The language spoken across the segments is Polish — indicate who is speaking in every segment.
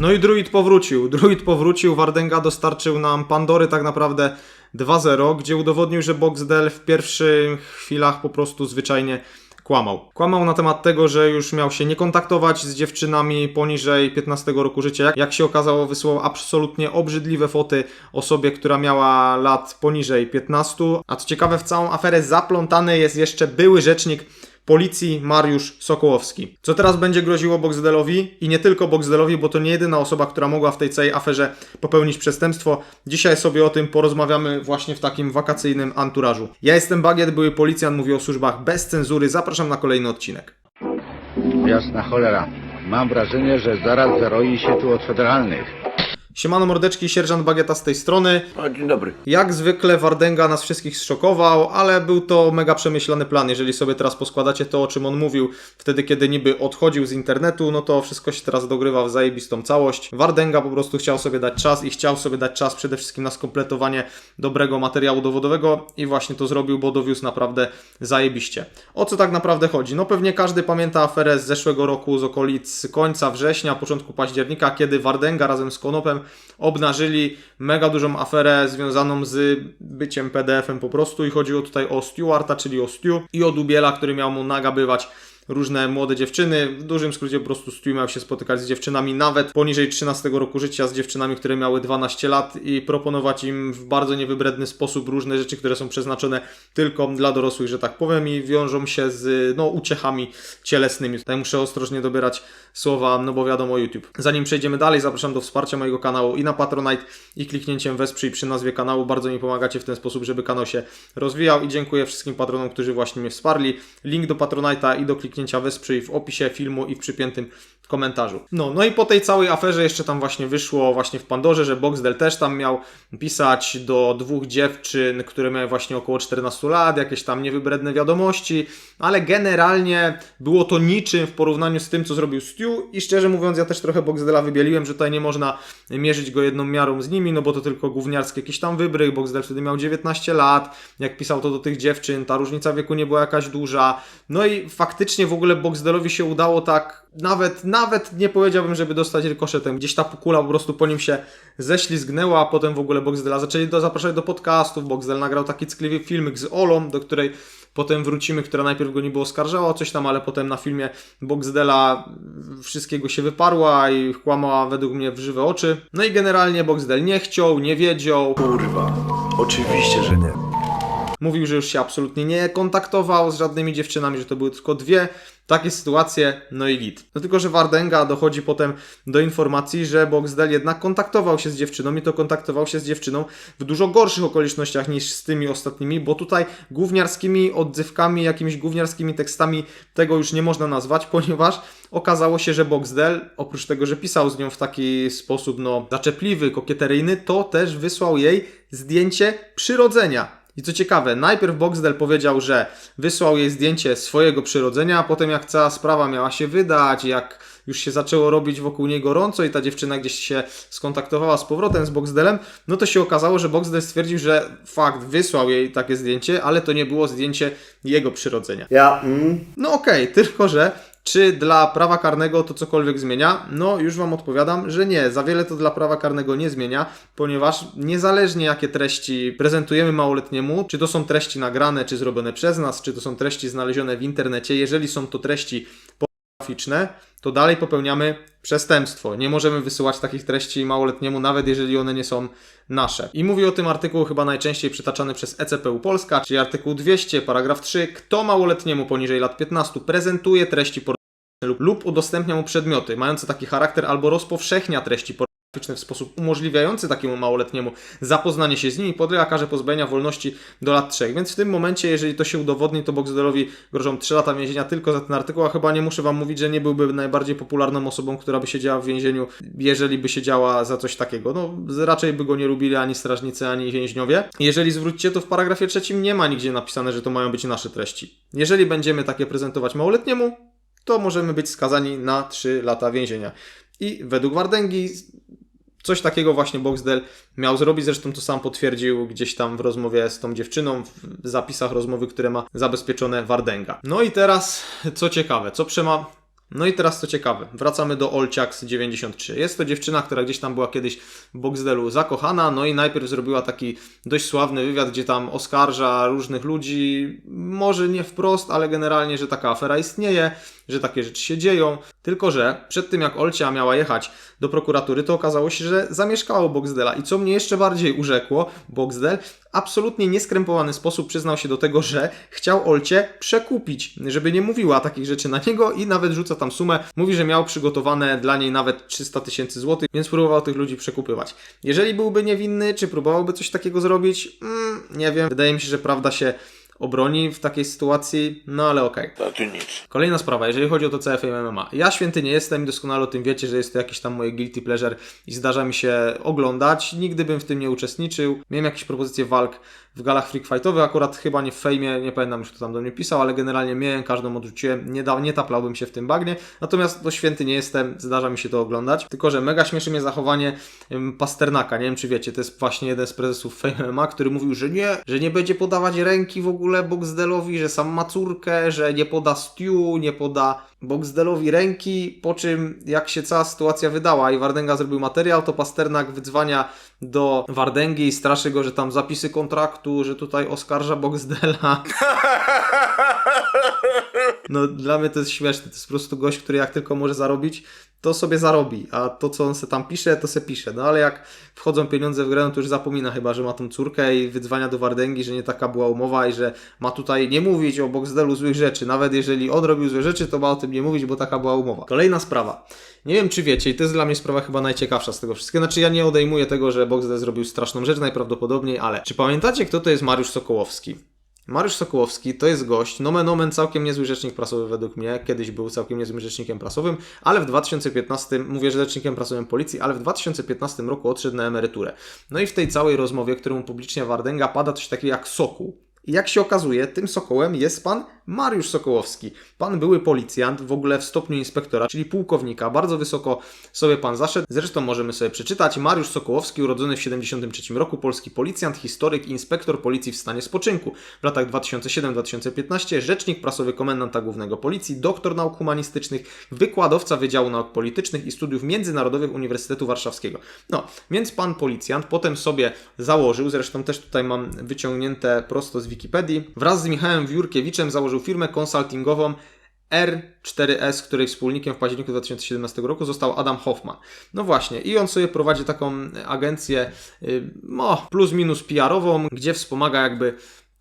Speaker 1: No i druid powrócił. Druid powrócił, Wardenga dostarczył nam Pandory tak naprawdę 2-0, gdzie udowodnił, że Boxdel w pierwszych chwilach po prostu zwyczajnie kłamał. Kłamał na temat tego, że już miał się nie kontaktować z dziewczynami poniżej 15 roku życia. Jak, się okazało, wysłał absolutnie obrzydliwe foty osobie, która miała lat poniżej 15. A co ciekawe, w całą aferę zaplątany jest jeszcze były rzecznik policji Mariusz Sokołowski. Co teraz będzie groziło Boxdelowi i nie tylko Boxdelowi, bo to nie jedyna osoba, która mogła w tej całej aferze popełnić przestępstwo. Dzisiaj sobie o tym porozmawiamy właśnie w takim wakacyjnym anturażu. Ja jestem Bagiet, były policjant, mówię o służbach bez cenzury. Zapraszam na kolejny odcinek.
Speaker 2: Jasna cholera. Mam wrażenie, że zaraz zaroi się tu od federalnych.
Speaker 1: Siemano mordeczki, sierżant Bagieta z tej strony.
Speaker 3: O, dzień dobry.
Speaker 1: Jak zwykle Wardenga nas wszystkich zszokował, ale był to mega przemyślany plan. Jeżeli sobie teraz poskładacie to, o czym on mówił wtedy, kiedy niby odchodził z internetu, no to wszystko się teraz dogrywa w zajebistą całość. Wardenga po prostu chciał sobie dać czas i chciał sobie dać czas przede wszystkim na skompletowanie dobrego materiału dowodowego i właśnie to zrobił, bo dowiózł naprawdę zajebiście. O co tak naprawdę chodzi? No pewnie każdy pamięta aferę z zeszłego roku, z okolic końca września, początku października, kiedy Wardenga razem z Konopem obnażyli mega dużą aferę związaną z byciem PDF-em po prostu i chodziło tutaj o Stewarta, czyli o Stu i o Dubiela, który miał mu nagabywać różne młode dziewczyny. W dużym skrócie po prostu Stu miał się spotykać z dziewczynami nawet poniżej 13 roku życia, z dziewczynami, które miały 12 lat i proponować im w bardzo niewybredny sposób różne rzeczy, które są przeznaczone tylko dla dorosłych, że tak powiem i wiążą się z no, uciechami cielesnymi. Tutaj muszę ostrożnie dobierać słowa, no bo wiadomo YouTube. Zanim przejdziemy dalej, zapraszam do wsparcia mojego kanału i na Patronite i kliknięciem wesprzyj przy nazwie kanału. Bardzo mi pomagacie w ten sposób, żeby kanał się rozwijał i dziękuję wszystkim patronom, którzy właśnie mnie wsparli. Link do Patronite'a i do kliknięcia wesprzyj w opisie filmu i w przypiętym komentarzu. No, no i po tej całej aferze jeszcze tam właśnie wyszło właśnie w Pandorze, że Boxdel też tam miał pisać do dwóch dziewczyn, które miały właśnie około 14 lat, jakieś tam niewybredne wiadomości, ale generalnie było to niczym w porównaniu z tym, co zrobił Stu i szczerze mówiąc ja też trochę Boxdela wybieliłem, że tutaj nie można mierzyć go jedną miarą z nimi, no bo to tylko gówniarskie jakiś tam wybryk, Boxdel wtedy miał 19 lat, jak pisał to do tych dziewczyn, ta różnica wieku nie była jakaś duża, no i faktycznie w ogóle Boxdelowi się udało tak nawet, nawet nie powiedziałbym, żeby dostać rykoszetem. Gdzieś ta kula po prostu po nim się ześlizgnęła, a potem w ogóle Boxdela zaczęli do, zapraszać do podcastów. Boxdel nagrał taki ckliwy filmik z Olą, do której potem wrócimy, która najpierw go niby oskarżała o coś tam, ale potem na filmie Boxdela wszystkiego się wyparła i kłamała według mnie w żywe oczy. No i generalnie Boxdel nie chciał, nie wiedział.
Speaker 3: Kurwa. Oczywiście, że nie.
Speaker 1: Mówił, że już się absolutnie nie kontaktował z żadnymi dziewczynami, że to były tylko dwie takie sytuacje, no i git. No tylko, że Wardenga dochodzi potem do informacji, że Boxdel jednak kontaktował się z dziewczyną i to kontaktował się z dziewczyną w dużo gorszych okolicznościach niż z tymi ostatnimi, bo tutaj gówniarskimi odzywkami, jakimiś gówniarskimi tekstami tego już nie można nazwać, ponieważ okazało się, że Boxdel, oprócz tego, że pisał z nią w taki sposób, no, zaczepliwy, kokieteryjny, to też wysłał jej zdjęcie przyrodzenia. I co ciekawe, najpierw Boxdel powiedział, że wysłał jej zdjęcie swojego przyrodzenia, a potem jak cała sprawa miała się wydać, jak już się zaczęło robić wokół niej gorąco i ta dziewczyna gdzieś się skontaktowała z powrotem z Boxdelem, no to się okazało, że Boxdel stwierdził, że fakt, wysłał jej takie zdjęcie, ale to nie było zdjęcie jego przyrodzenia.
Speaker 3: Ja, mm,
Speaker 1: No okej, tylko że czy dla prawa karnego to cokolwiek zmienia? No już Wam odpowiadam, że nie. Za wiele to dla prawa karnego nie zmienia, ponieważ niezależnie jakie treści prezentujemy małoletniemu, czy to są treści nagrane, czy zrobione przez nas, czy to są treści znalezione w internecie, jeżeli są to treści pornograficzne, to dalej popełniamy przestępstwo. Nie możemy wysyłać takich treści małoletniemu, nawet jeżeli one nie są nasze. I mówi o tym artykuł chyba najczęściej przytaczany przez ECPU Polska, czyli artykuł 200, paragraf 3. Kto małoletniemu poniżej lat 15 prezentuje treści pornograficzne lub, lub udostępnia mu przedmioty mające taki charakter albo rozpowszechnia treści pornograficzne w sposób umożliwiający takiemu małoletniemu zapoznanie się z nimi, podlega karze pozbawienia wolności do lat 3. Więc w tym momencie, jeżeli to się udowodni, to Boxdelowi grożą 3 lata więzienia tylko za ten artykuł, a chyba nie muszę Wam mówić, że nie byłby najbardziej popularną osobą, która by siedziała w więzieniu, jeżeli by siedziała za coś takiego. No, raczej by go nie lubili ani strażnicy, ani więźniowie. Jeżeli zwrócicie, to w paragrafie trzecim nie ma nigdzie napisane, że to mają być nasze treści. Jeżeli będziemy takie prezentować małoletniemu, to możemy być skazani na 3 lata więzienia. I według Wardęgi coś takiego właśnie Boxdel miał zrobić, zresztą to sam potwierdził gdzieś tam w rozmowie z tą dziewczyną, w zapisach rozmowy, które ma zabezpieczone Wardęga. No i teraz, co ciekawe, co przema... No i teraz co ciekawe, wracamy do Olciaks93. Jest to dziewczyna, która gdzieś tam była kiedyś w Boxdelu zakochana, no i najpierw zrobiła taki dość sławny wywiad, gdzie tam oskarża różnych ludzi, może nie wprost, ale generalnie, że taka afera istnieje, że takie rzeczy się dzieją. Tylko, że przed tym jak Olcia miała jechać do prokuratury, to okazało się, że zamieszkała u Boxdela. I co mnie jeszcze bardziej urzekło, Boxdel absolutnie nieskrępowany sposób przyznał się do tego, że chciał Olcie przekupić, żeby nie mówiła takich rzeczy na niego i nawet rzuca tam sumę. Mówi, że miał przygotowane dla niej nawet 300 tysięcy złotych, więc próbował tych ludzi przekupywać. Jeżeli byłby niewinny, czy próbowałby coś takiego zrobić? Mm, nie wiem. Wydaje mi się, że prawda się obroni w takiej sytuacji, no ale okej.
Speaker 3: Tu nic.
Speaker 1: Kolejna sprawa, jeżeli chodzi o to CFM MMA. Ja święty nie jestem i doskonale o tym wiecie, że jest to jakieś tam moje guilty pleasure i zdarza mi się oglądać. Nigdy bym w tym nie uczestniczył. Miałem jakieś propozycje walk w galach freak fightowych, akurat chyba nie w fejmie, nie pamiętam już kto tam do mnie pisał, ale generalnie miałem, każdą odrzuciłem, nie, da, nie taplałbym się w tym bagnie. Natomiast no święty nie jestem, zdarza mi się to oglądać. Tylko, że mega śmieszy mnie zachowanie Pasternaka, nie wiem czy wiecie, to jest właśnie jeden z prezesów Fame MMA, który mówił, że nie, że nie będzie podawać ręki w ogóle Boxdelowi, że sam ma córkę, że nie poda Stu, nie poda Boxdelowi ręki, po czym jak się cała sytuacja wydała i Wardenga zrobił materiał, to Pasternak wydzwania do Wardęgi i straszy go, że tam zapisy kontraktu, że tutaj oskarża Boxdela. No dla mnie to jest śmieszne, to jest po prostu gość, który jak tylko może zarobić, to sobie zarobi, a to co on se tam pisze, to se pisze. No ale jak wchodzą pieniądze w grę, no to już zapomina chyba, że ma tą córkę i wydzwania do Wardęgi, że nie taka była umowa i że ma tutaj nie mówić o Boxdelu złych rzeczy. Nawet jeżeli on robił złe rzeczy, to ma o tym nie mówić, bo taka była umowa. Kolejna sprawa. Nie wiem, czy wiecie, i to jest dla mnie sprawa chyba najciekawsza z tego wszystkiego. Znaczy, ja nie odejmuję tego, że Boxdel zrobił straszną rzecz najprawdopodobniej, ale czy pamiętacie, kto to jest Mariusz Sokołowski? Mariusz Sokołowski to jest gość, nomen omen całkiem niezły rzecznik prasowy według mnie, kiedyś był całkiem niezłym rzecznikiem prasowym, ale w 2015, mówię, że rzecznikiem prasowym policji, ale w 2015 roku odszedł na emeryturę. No i w tej całej rozmowie, którą publicznie Wardęga pada coś takiego jak Sokół. I jak się okazuje, tym Sokołem jest pan Mariusz Sokołowski. Pan były policjant, w ogóle w stopniu inspektora, czyli pułkownika. Bardzo wysoko sobie pan zaszedł. Zresztą możemy sobie przeczytać. Mariusz Sokołowski, urodzony w 73 roku, polski policjant, historyk inspektor policji w stanie spoczynku. W latach 2007-2015 rzecznik prasowy komendanta głównego policji, doktor nauk humanistycznych, wykładowca Wydziału Nauk Politycznych i Studiów Międzynarodowych Uniwersytetu Warszawskiego. No, więc pan policjant potem sobie założył, zresztą też tutaj mam wyciągnięte prosto z Wikipedii, wraz z Michałem Wiórkiewiczem założył firmę konsultingową R4S, której wspólnikiem w październiku 2017 roku został Adam Hoffman. No właśnie, i on sobie prowadzi taką agencję y, no, plus minus PR-ową, gdzie wspomaga jakby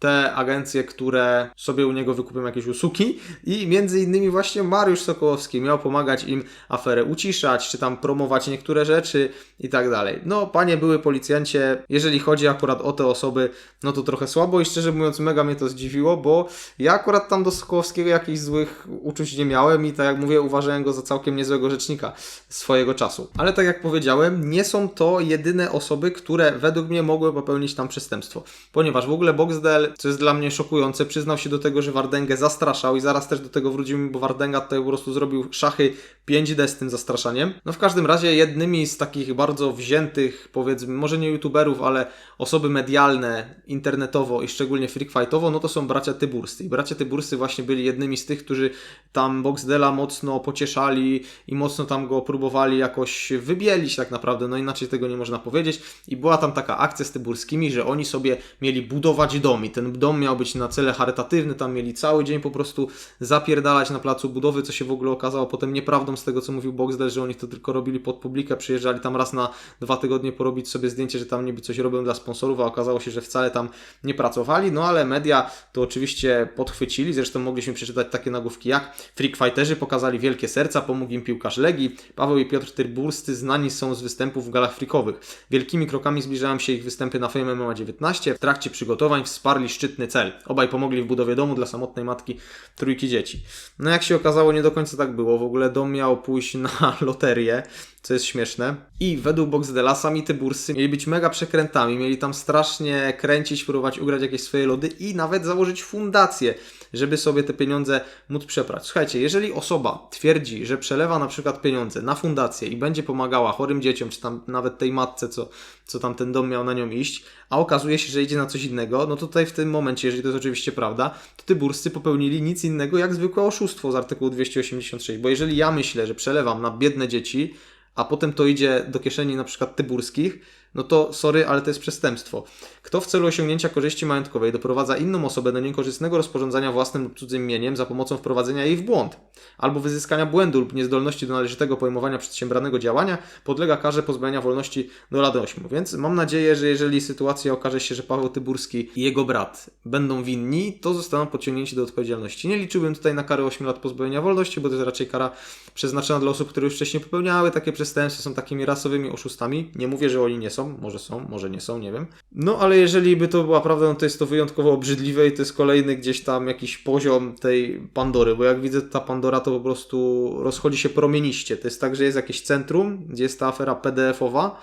Speaker 1: te agencje, które sobie u niego wykupią jakieś usługi i między innymi właśnie Mariusz Sokołowski miał pomagać im aferę uciszać, czy tam promować niektóre rzeczy i tak dalej. No, panie były policjancie, jeżeli chodzi akurat o te osoby, no to trochę słabo i szczerze mówiąc mega mnie to zdziwiło, bo ja akurat tam do Sokołowskiego jakichś złych uczuć nie miałem i tak jak mówię, uważałem go za całkiem niezłego rzecznika swojego czasu. Ale tak jak powiedziałem, nie są to jedyne osoby, które według mnie mogły popełnić tam przestępstwo, ponieważ w ogóle Boxdel co jest dla mnie szokujące, przyznał się do tego, że Wardęgę zastraszał i zaraz też do tego wrócimy, bo Wardęga tutaj po prostu zrobił szachy 5D z tym zastraszaniem. No w każdym razie jednymi z takich bardzo wziętych, powiedzmy, może nie youtuberów, ale osoby medialne, internetowo i szczególnie freakfightowo, no to są bracia Tyburscy. I bracia Tyburscy właśnie byli jednymi z tych, którzy tam Boxdela mocno pocieszali i mocno tam go próbowali jakoś wybielić tak naprawdę, no inaczej tego nie można powiedzieć. I była tam taka akcja z Tyburskimi, że oni sobie mieli budować dom i ten dom miał być na cele charytatywne, tam mieli cały dzień po prostu zapierdalać na placu budowy, co się w ogóle okazało potem nieprawdą z tego, co mówił Boxdel, że oni to tylko robili pod publikę, przyjeżdżali tam raz na dwa tygodnie porobić sobie zdjęcie, że tam niby coś robią dla sponsorów, a okazało się, że wcale tam nie pracowali, no ale media to oczywiście podchwycili, zresztą mogliśmy przeczytać takie nagłówki jak Freak Fighterzy pokazali wielkie serca, pomógł im piłkarz Legii, Paweł i Piotr Tyburscy znani są z występów w galach freakowych. Wielkimi krokami zbliżają się ich występy na Fame MMA 19, w trakcie przygotowań wsparli szczytny cel. Obaj pomogli w budowie domu dla samotnej matki trójki dzieci. No jak się okazało, nie do końca tak było. W ogóle dom miał miało pójść na loterię, co jest śmieszne. I według Boxdela sami te bursy mieli być mega przekrętami, mieli tam strasznie kręcić, próbować ugrać jakieś swoje lody i nawet założyć fundację, żeby sobie te pieniądze móc przeprać. Słuchajcie, jeżeli osoba twierdzi, że przelewa na przykład pieniądze na fundację i będzie pomagała chorym dzieciom, czy tam nawet tej matce, co, co tam ten dom miał na nią iść, a okazuje się, że idzie na coś innego, no to tutaj w tym momencie, jeżeli to jest oczywiście prawda, to ty burscy popełnili nic innego jak zwykłe oszustwo z artykułu 286, bo jeżeli ja myślę, że przelewam na biedne dzieci, a potem to idzie do kieszeni na przykład tyburskich, no to sorry, ale to jest przestępstwo. Kto w celu osiągnięcia korzyści majątkowej doprowadza inną osobę do niekorzystnego rozporządzania własnym lub cudzym mieniem za pomocą wprowadzenia jej w błąd, albo wyzyskania błędu lub niezdolności do należytego pojmowania przedsiębranego działania, podlega karze pozbawienia wolności do lat 8. Więc mam nadzieję, że jeżeli sytuacja okaże się, że Paweł Tyburski i jego brat będą winni, to zostaną podciągnięci do odpowiedzialności. Nie liczyłbym tutaj na karę 8 lat pozbawienia wolności, bo to jest raczej kara przeznaczona dla osób, które już wcześniej popełniały takie przestępstwa, są takimi rasowymi oszustami. Nie mówię, że oni nie są, może są, może nie są, nie wiem. No ale jeżeli by to była prawda, no to jest to wyjątkowo obrzydliwe i to jest kolejny gdzieś tam jakiś poziom tej Pandory, bo jak widzę, ta Pandora to po prostu rozchodzi się promieniście. To jest tak, że jest jakieś centrum, gdzie jest ta afera PDF-owa.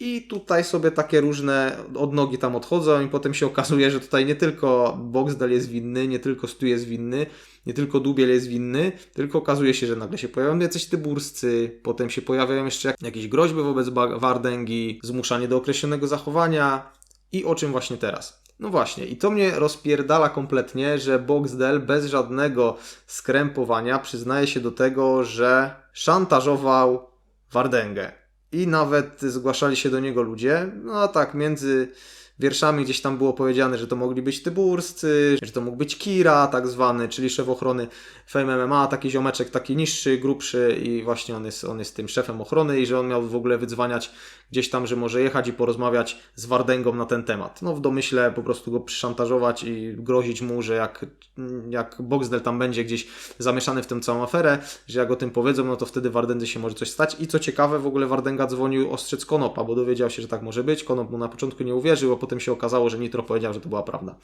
Speaker 1: I tutaj sobie takie różne odnogi tam odchodzą i potem się okazuje, że tutaj nie tylko Boxdel jest winny, nie tylko Stu jest winny, nie tylko Dubiel jest winny, tylko okazuje się, że nagle się pojawiają jacyś tyburscy, potem się pojawiają jeszcze jak- jakieś groźby wobec Wardęgi, zmuszanie do określonego zachowania i o czym właśnie teraz. No właśnie, i to mnie rozpierdala kompletnie, że Boxdel bez żadnego skrępowania przyznaje się do tego, że szantażował Wardęgę. I nawet zgłaszali się do niego ludzie. No a tak, między wierszami gdzieś tam było powiedziane, że to mogli być tyburscy, że to mógł być Kira, tak zwany, czyli szef ochrony Fame MMA, taki ziomeczek, taki niższy, grubszy i właśnie on jest, on jest tym szefem ochrony i że on miał w ogóle wydzwaniać gdzieś tam, że może jechać i porozmawiać z Wardęgą na ten temat. No w domyśle po prostu go przyszantażować i grozić mu, że jak, jak Boxdel tam będzie gdzieś zamieszany w tę całą aferę, że jak o tym powiedzą, no to wtedy Wardędze się może coś stać. I co ciekawe, w ogóle Wardęga dzwonił ostrzec Konopa, bo dowiedział się, że tak może być. Konop mu na początku nie uwierzył, a potem się okazało, że Nitro powiedział, że to była prawda.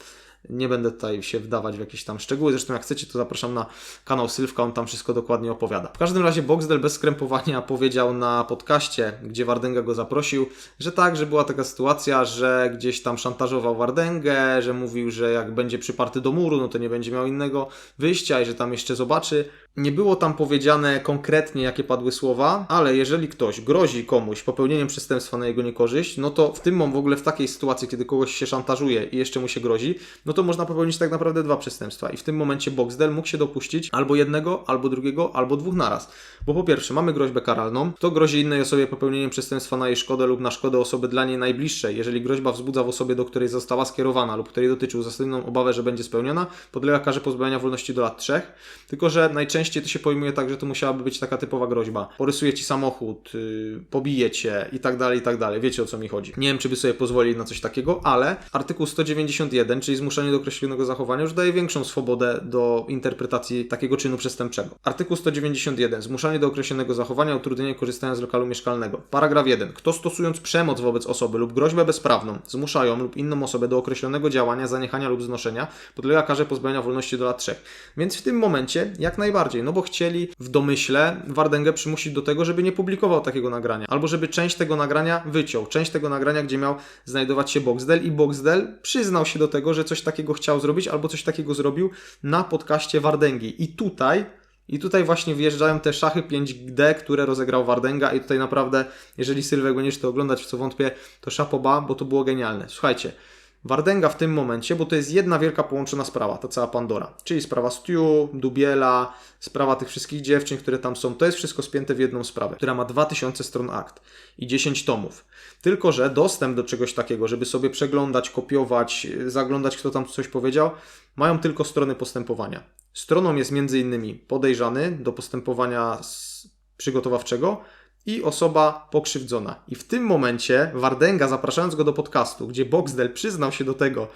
Speaker 1: Nie będę tutaj się wdawać w jakieś tam szczegóły, zresztą jak chcecie, to zapraszam na kanał Sylwka, on tam wszystko dokładnie opowiada. W każdym razie Boxdel bez skrępowania powiedział na podcaście, gdzie Wardęga go zaprosił, że tak, że była taka sytuacja, że gdzieś tam szantażował Wardęgę, że mówił, że jak będzie przyparty do muru, no to nie będzie miał innego wyjścia i że tam jeszcze zobaczy. Nie było tam powiedziane konkretnie, jakie padły słowa, ale jeżeli ktoś grozi komuś popełnieniem przestępstwa na jego niekorzyść, no to w tym w ogóle w takiej sytuacji, kiedy kogoś się szantażuje i jeszcze mu się grozi, no to można popełnić tak naprawdę dwa przestępstwa. I w tym momencie Boxdel mógł się dopuścić albo jednego, albo drugiego, albo dwóch naraz. Bo po pierwsze, mamy groźbę karalną, to grozi innej osobie popełnieniem przestępstwa na jej szkodę lub na szkodę osoby dla niej najbliższej. Jeżeli groźba wzbudza w osobie, do której została skierowana lub której dotyczy uzasadnioną obawę, że będzie spełniona, podlega karze pozbawienia wolności do lat trzech. Tylko, że najczęściej to się pojmuje tak, że to musiałaby być taka typowa groźba. Porysuje ci samochód, yy, pobije cię i tak dalej, i tak dalej. Wiecie o co mi chodzi. Nie wiem, czy by sobie pozwolili na coś takiego, ale artykuł 191, czyli zmuszenie do określonego zachowania, już daje większą swobodę do interpretacji takiego czynu przestępczego. Artykuł 191. Zmuszanie do określonego zachowania, utrudnienie korzystania z lokalu mieszkalnego. Paragraf 1. Kto stosując przemoc wobec osoby lub groźbę bezprawną, zmuszają lub inną osobę do określonego działania, zaniechania lub znoszenia, podlega karze pozbawienia wolności do lat 3. Więc w tym momencie jak najbardziej, no bo chcieli w domyśle Wardęgę przymusić do tego, żeby nie publikował takiego nagrania, albo żeby część tego nagrania wyciął, część tego nagrania, gdzie miał znajdować się Boxdel i Boxdel przyznał się do tego, że coś takiego chciał zrobić, albo coś takiego zrobił na podcaście Wardęgi. I tutaj i tutaj właśnie wjeżdżają te szachy 5D, które rozegrał Wardęga i tutaj naprawdę, jeżeli Sylwek będziesz to oglądać, w co wątpię, to szapoba, bo to było genialne. Słuchajcie, Wardęga w tym momencie, bo to jest jedna wielka połączona sprawa, ta cała Pandora, czyli sprawa Stu, Dubiela, sprawa tych wszystkich dziewczyn, które tam są, to jest wszystko spięte w jedną sprawę, która ma 2000 stron akt i 10 tomów. Tylko, że dostęp do czegoś takiego, żeby sobie przeglądać, kopiować, zaglądać, kto tam coś powiedział, mają tylko strony postępowania. Stroną jest m.in. podejrzany do postępowania przygotowawczego i osoba pokrzywdzona. I w tym momencie Wardęga, zapraszając go do podcastu, gdzie Boxdel przyznał się do tego,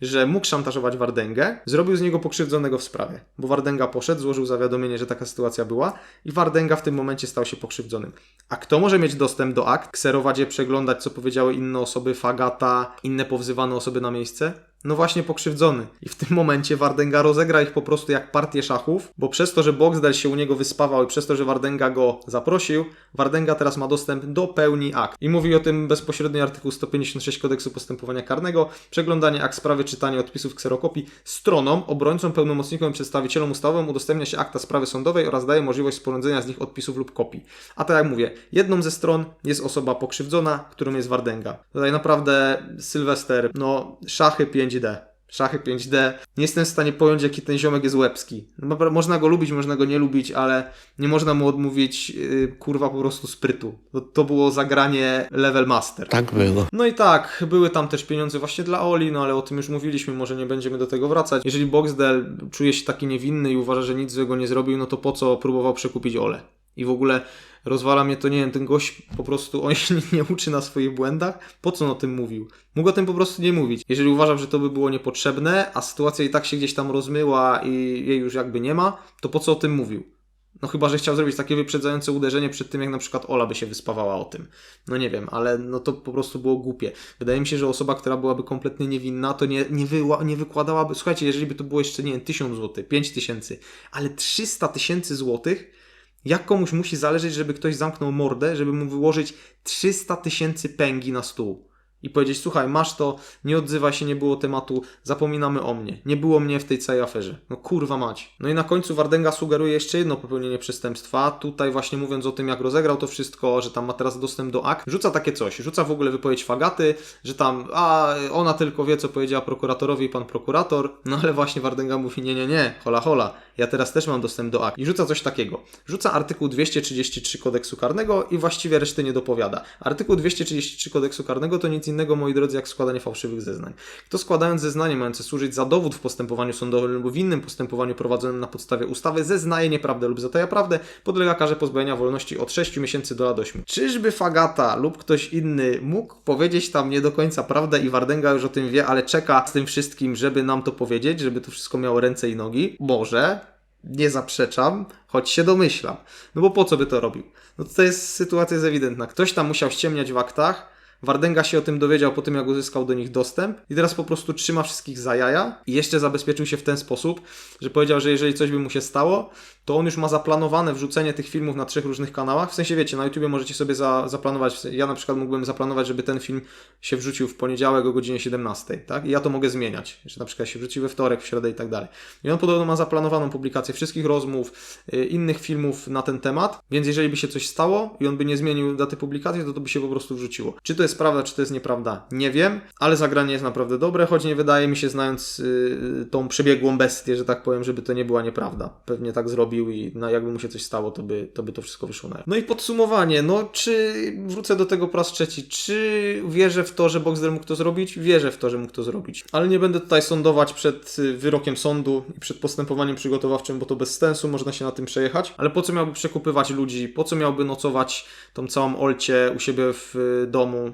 Speaker 1: że mógł szantażować Wardęgę, zrobił z niego pokrzywdzonego w sprawie. Bo Wardęga poszedł, złożył zawiadomienie, że taka sytuacja była i Wardęga w tym momencie stał się pokrzywdzonym. A kto może mieć dostęp do akt, kserować je, przeglądać, co powiedziały inne osoby, Fagata, inne powzywane osoby na miejsce? No właśnie pokrzywdzony. I w tym momencie Wardenga rozegra ich po prostu jak partię szachów, bo przez to, że Boxdel się u niego wyspawał i przez to, że Wardenga go zaprosił, Wardenga teraz ma dostęp do pełni akt. I mówi o tym bezpośredni artykuł 156 Kodeksu Postępowania Karnego. Przeglądanie akt sprawy, czytanie odpisów kserokopii stronom, obrońcom, pełnomocnikom i przedstawicielom ustawowym udostępnia się akta sprawy sądowej oraz daje możliwość sporządzenia z nich odpisów lub kopii. A tak jak mówię, jedną ze stron jest osoba pokrzywdzona, którą jest Wardenga. Tutaj naprawdę Sylwester, no szachy 5D. Szachy 5D. Nie jestem w stanie pojąć, jaki ten ziomek jest łebski. No, można go lubić, można go nie lubić, ale nie można mu odmówić, yy, kurwa, po prostu sprytu. To, to było zagranie level master.
Speaker 4: Tak było.
Speaker 1: No i tak, były tam też pieniądze właśnie dla Oli, no ale o tym już mówiliśmy, może nie będziemy do tego wracać. Jeżeli Boxdel czuje się taki niewinny i uważa, że nic złego nie zrobił, no to po co próbował przekupić Olę? I w ogóle rozwala mnie to, nie wiem, ten gość po prostu, on się nie uczy na swoich błędach. Po co on o tym mówił? Mógł o tym po prostu nie mówić. Jeżeli uważał, że to by było niepotrzebne, a sytuacja i tak się gdzieś tam rozmyła i jej już jakby nie ma, to po co o tym mówił? No chyba, że chciał zrobić takie wyprzedzające uderzenie przed tym, jak na przykład Ola by się wyspawała o tym. No nie wiem, ale no to po prostu było głupie. Wydaje mi się, że osoba, która byłaby kompletnie niewinna, to nie, nie, wyła, nie wykładałaby... Słuchajcie, jeżeli by to było jeszcze, nie wiem, 1000 zł, 5000, ale 300 tysięcy złotych, jak komuś musi zależeć, żeby ktoś zamknął mordę, żeby mu wyłożyć 300 tysięcy pęgi na stół i powiedzieć, słuchaj, masz to, nie odzywaj się, nie było tematu, zapominamy o mnie. Nie było mnie w tej całej aferze. No kurwa mać. No i na końcu Wardenga sugeruje jeszcze jedno popełnienie przestępstwa. Tutaj właśnie mówiąc o tym, jak rozegrał to wszystko, że tam ma teraz dostęp do akt, rzuca takie coś. Rzuca w ogóle wypowiedź Fagaty, że tam, a ona tylko wie, co powiedziała prokuratorowi i pan prokurator. No ale właśnie Wardenga mówi, nie, nie, nie, hola, hola. Ja teraz też mam dostęp do akt. I rzuca coś takiego. Rzuca artykuł 233 kodeksu karnego i właściwie reszty nie dopowiada. Artykuł 233 kodeksu karnego to nic innego, moi drodzy, jak składanie fałszywych zeznań. Kto składając zeznanie mające służyć za dowód w postępowaniu sądowym lub w innym postępowaniu prowadzonym na podstawie ustawy zeznaje nieprawdę lub zataja prawdę, podlega karze pozbawienia wolności od 6 miesięcy do lat 8. Czyżby Fagata lub ktoś inny mógł powiedzieć tam nie do końca prawdę i Wardenga już o tym wie, ale czeka z tym wszystkim, żeby nam to powiedzieć, żeby to wszystko miało ręce i nogi? Może, nie zaprzeczam, choć się domyślam. No bo po co by to robił? No to jest sytuacja jest ewidentna. Ktoś tam musiał ściemniać w aktach, Wardenga się o tym dowiedział po tym, jak uzyskał do nich dostęp i teraz po prostu trzyma wszystkich za jaja i jeszcze zabezpieczył się w ten sposób, że powiedział, że jeżeli coś by mu się stało, to on już ma zaplanowane wrzucenie tych filmów na trzech różnych kanałach. W sensie wiecie, na YouTubie możecie sobie za, zaplanować, ja na przykład mógłbym zaplanować, żeby ten film się wrzucił w poniedziałek o godzinie 17, tak? I ja to mogę zmieniać, że na przykład się wrzuci we wtorek, w środę i tak dalej. I on podobno ma zaplanowaną publikację wszystkich rozmów, y, innych filmów na ten temat, więc jeżeli by się coś stało i on by nie zmienił daty publikacji, to to by się po prostu wrzuciło. Czy to jest prawda, czy to jest nieprawda, nie wiem, ale zagranie jest naprawdę dobre, choć nie wydaje mi się, znając yy, tą przebiegłą bestię, że tak powiem, żeby to nie była nieprawda. Pewnie tak zrobił i no, jakby mu się coś stało, to by, to by to wszystko wyszło na. No i podsumowanie, no czy wrócę do tego po raz trzeci, czy wierzę w to, że Boxdel mógł to zrobić? Wierzę w to, że mógł to zrobić. Ale nie będę tutaj sądować przed y, wyrokiem sądu i przed postępowaniem przygotowawczym, bo to bez sensu, można się na tym przejechać. Ale po co miałby przekupywać ludzi? Po co miałby nocować tą całą olcie u siebie w y, domu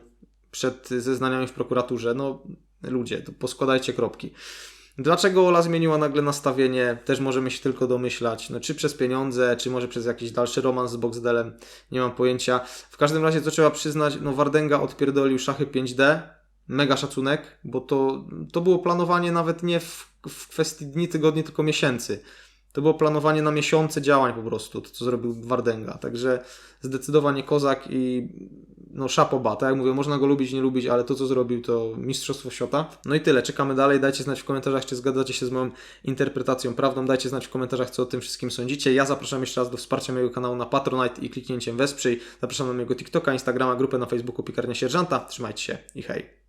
Speaker 1: przed zeznaniami w prokuraturze? No ludzie, to poskładajcie kropki. Dlaczego Ola zmieniła nagle nastawienie? Też możemy się tylko domyślać. No, czy przez pieniądze, czy może przez jakiś dalszy romans z Boxdelem? Nie mam pojęcia. W każdym razie, co trzeba przyznać, no Wardenga odpierdolił szachy 5D. Mega szacunek, bo to, to było planowanie nawet nie w, w kwestii dni, tygodni, tylko miesięcy. To było planowanie na miesiące działań po prostu, to co zrobił Wardenga. Także zdecydowanie kozak i no szapoba, tak jak mówię, można go lubić, nie lubić, ale to co zrobił to mistrzostwo świata. No i tyle, czekamy dalej, dajcie znać w komentarzach, czy zgadzacie się z moją interpretacją prawdą, dajcie znać w komentarzach, co o tym wszystkim sądzicie. Ja zapraszam jeszcze raz do wsparcia mojego kanału na Patronite i kliknięciem wesprzyj. Zapraszam na mojego TikToka, Instagrama, grupę na Facebooku Piekarnia Sierżanta. Trzymajcie się i hej!